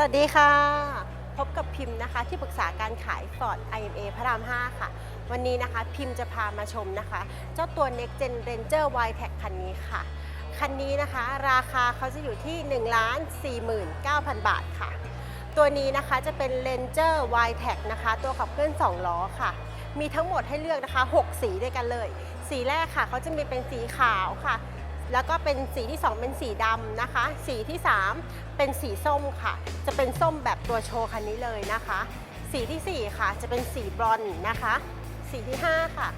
สวัสดีค่ะ พบกับพิมพ์นะคะ ที่ปรึกษาการขาย Ford IMA พระราม 5 ค่ะ วันนี้นะคะพิมพ์จะพามาชมนะคะ เจ้าตัว Next Gen Ranger y t e c คันนี้ค่ะ คันนี้นะคะ ราคาเขาจะอยู่ที่ 1 4 9 0 0 0 บาทค่ะ ตัวนี้นะคะจะเป็น Ranger y t e c นะคะ ตัวขับเคลื่อน 2 ล้อค่ะ มีทั้งหมดให้เลือกนะคะ 6 สีด้วยกันเลย สีแรกค่ะเขาจะมีเป็นสีขาวค่ะ แล้วก็เป็นสีที่ 2 เป็นสีดำนะคะ สีที่ 3 เป็นสีส้มค่ะ จะเป็นส้มแบบตัวโชว์คันนี้เลยนะคะ สีทีสี่ 4 ค่ะจะเป็นสีบรอนนะคะ สีที่ 5 ค่ะ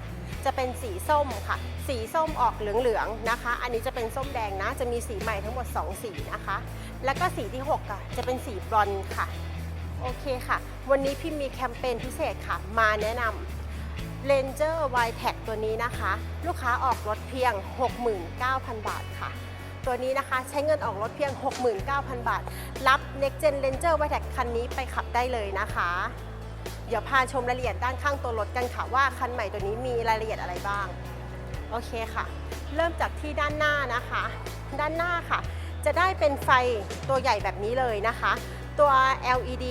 จะเป็นสีส้มค่ะ สีส้มออกเหลืองๆนะคะ อันนี้จะเป็นส้มแดงนะ จะมีสีใหม่ทั้งหมด 2 สีนะคะ แล้วก็สีที่6อะจะเป็นสีบรอนค่ะ โอเคค่ะ วันนี้พี่มีแคมเปญพิเศษค่ะ มาแนะนำ Ranger y t e c ตัวนี้นะคะ ลูกค้าออกรถเพียง 69,000 บาทค่ะ ตัวนี้นะคะใช้เงินออกรถเพียง 69,000 บาท รับ Next Gen Ranger y t e c คันนี้ไปขับได้เลยนะคะ เดี๋ยวพาชมรายละเอียดด้านข้างตัวรถกันค่ะว่าคันใหม่ตัวนี้มีรายละเอียดอะไรบ้าง โอเคค่ะ เริ่มจากที่ด้านหน้านะคะ ด้านหน้าค่ะ จะได้เป็นไฟตัวใหญ่แบบนี้เลยนะคะ ตัว LED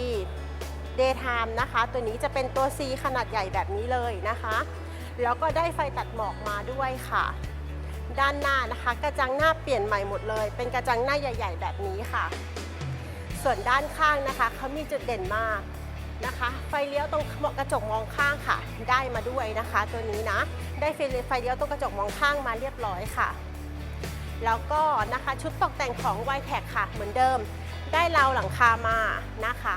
daytime นะคะ ตัวนี้จะเป็นตัว C ขนาดใหญ่แบบนี้เลยนะคะ แล้วก็ได้ไฟตัดหมอกมาด้วยค่ะ ด้านหน้านะคะ กระจังหน้าเปลี่ยนใหม่หมดเลย เป็นกระจังหน้าใหญ่ ๆ แบบนี้ค่ะ ส่วนด้านข้างนะคะเขามีจุดเด่นมากนะคะ ไฟเลี้ยวตรงกระจกมองข้างค่ะ ได้มาด้วยนะคะ ตัวนี้นะ ได้ไฟเไฟเลี้ยวตรงกระจกมองข้างมาเรียบร้อยค่ะ แล้วก็นะคะชุดตกแต่งของ y t e c ค่ะ เหมือนเดิม ได้ราวหลังคามานะคะ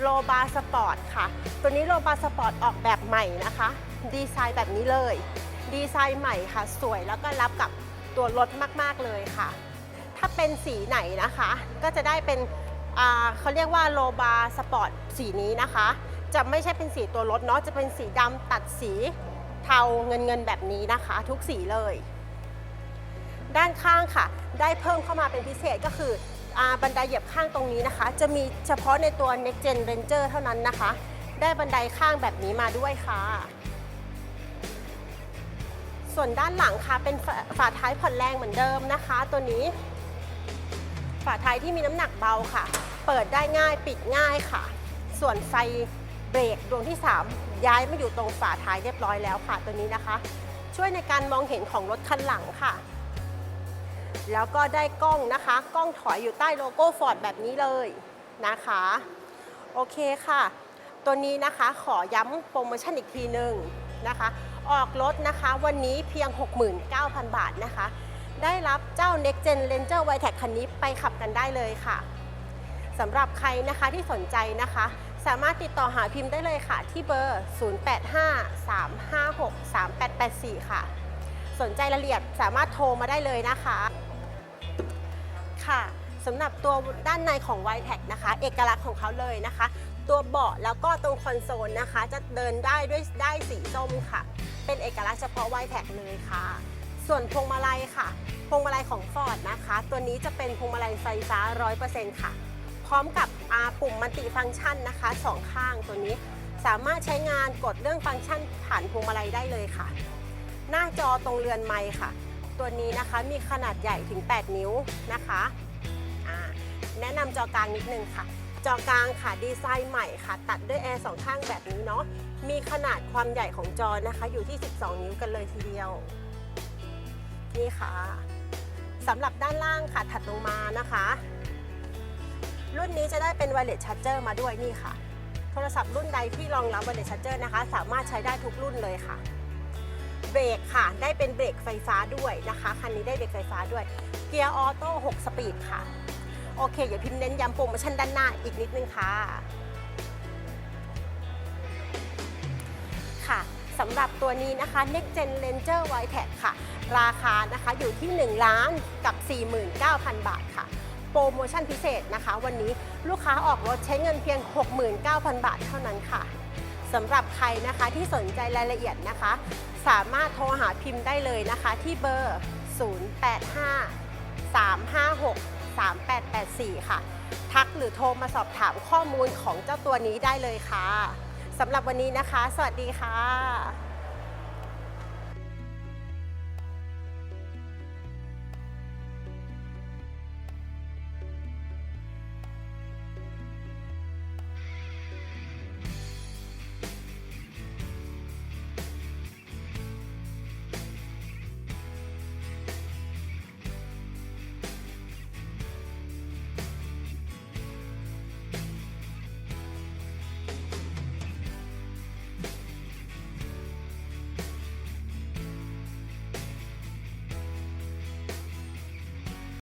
โลบาสปอร์ตค่ะ ตัวนี้โลบาสปอร์ตออกแบบใหม่นะคะ ดีไซน์แบบนี้เลย ดีไซน์ใหม่ค่ะ สวยแล้วก็รับกับตัวรถมากๆเลยค่ะ ถ้าเป็นสีไหนนะคะ ก็จะได้เป็นเขาเรียกว่าโลบาสปอร์ตสีนี้นะคะ จะไม่ใช่เป็นสีตัวรถเนาะ จะเป็นสีดำตัดสีเทาเงินเงินๆแบบนี้นะคะ ทุกสีเลย ด้านข้างค่ะ ได้เพิ่มเข้ามาเป็นพิเศษก็คือ บันไดเหยียบข้างตรงนี้นะคะ จะมีเฉพาะในตัว Next Gen Ranger เท่านั้นนะคะ ได้บันไดข้างแบบนี้มาด้วยค่ะ ส่วนด้านหลังค่ะเป็นฝาฝาท้ายผ่อนแรงเหมือนเดิมนะคะ ตัวนี้ ฝาท้ายที่มีน้ำหนักเบาค่ะ เปิดได้ง่ายปิดง่ายค่ะ ส่วนไฟเบรกดวงที่ 3 ย้ายมาอยู่ตรงฝาท้ายเรียบร้อยแล้วค่ะตัวนี้นะคะ ช่วยในการมองเห็นของรถคันหลังค่ะ แล้วก็ได้กล้องนะคะ กล้องถอยอยู่ใต้โลโก้ฟอร์ดแบบนี้เลยนะคะ โอเคค่ะ ตัวนี้นะคะขอย้ำโปรโมชั่นอีกทีหนึ่งนะคะ ออกรถนะคะวันนี้เพียง 69,000 บาทนะคะ ได้รับเจ้า Next Gen Ranger y t e c คันนี้ไปขับกันได้เลยค่ะสำหรับใครนะคะที่สนใจนะคะ สามารถติดต่อหาพิมพ์ได้เลยค่ะ ที่เบอร์ 0853563884 ค่ะ สนใจรายละเอียดสามารถโทรมาได้เลยนะคะ ค่ะสำหรับตัวด้านในของ y t e c นะคะ เอกลักษณ์ของเขาเลยนะคะ ตัวเบาะแล้วก็ตรงคอนโซลนะคะ จะเดินได้ด้วยได้สีส้มค่ะ เป็นเอกลักษณ์เฉพาะ y t e c เลยค่ะ ส่วนพวงมาลัยค่ะ พวงมาลัยของ Ford นะคะ ตัวนี้จะเป็นพวงมาลัยไฟฟ้า 100%ค่ะ พร้อมกับปุ่มมัลติฟังก์ชันนะคะสองข้างตัวนี้สามารถใช้งานกดเรื่องฟังก์ชันผ่านพวงมาลัยได้เลยค่ะ หน้าจอตรงเรือนไม้ค่ะ ตัวนี้นะคะมีขนาดใหญ่ถึง 8 นิ้วนะคะแนะนำจอกลางนิดนึงค่ะ จอกลางค่ะดีไซน์ใหม่ค่ะ ตัดด้วยแอร์สองข้างแบบนี้เนาะมีขนาดความใหญ่ของจอนะคะ อยู่ที่ 12 นิ้วกันเลยทีเดียว นี่ค่ะสำหรับด้านล่างค่ะถัดลงมานะคะ รุ่นนี้จะได้เป็น Wireless Charger มาด้วยนี่ค่ะ โทรศัพท์รุ่นใดที่รองรับ Wireless Charger นะคะ สามารถใช้ได้ทุกรุ่นเลยค่ะ เบรกค่ะ ได้เป็นเบรกไฟฟ้าด้วยนะคะ คันนี้ได้เบรกไฟฟ้าด้วย เกียร์ออโต้ 6 สปีดค่ะ โอเค อย่าพิมพ์เน้นย้ำโปรโมชั่นด้านหน้าอีกนิดนึงค่ะ ค่ะสำหรับตัวนี้นะคะ Next Gen Ranger y t e c ค่ะ ราคานะคะอยู่ที่ 1 ล้านกับ 49,000 บาทค่ะ โปรโมชั่นพิเศษนะคะ วันนี้ลูกค้าออกรถใช้เงินเพียง 69,000 บาทเท่านั้นค่ะ สำหรับใครนะคะที่สนใจรายละเอียดนะคะ สามารถโทรหาพิมพ์ได้เลยนะคะ ที่เบอร์ 085 356 3884 ค่ะ ทักหรือโทรมาสอบถามข้อมูลของเจ้าตัวนี้ได้เลยค่ะสำหรับวันนี้นะคะ สวัสดีค่ะ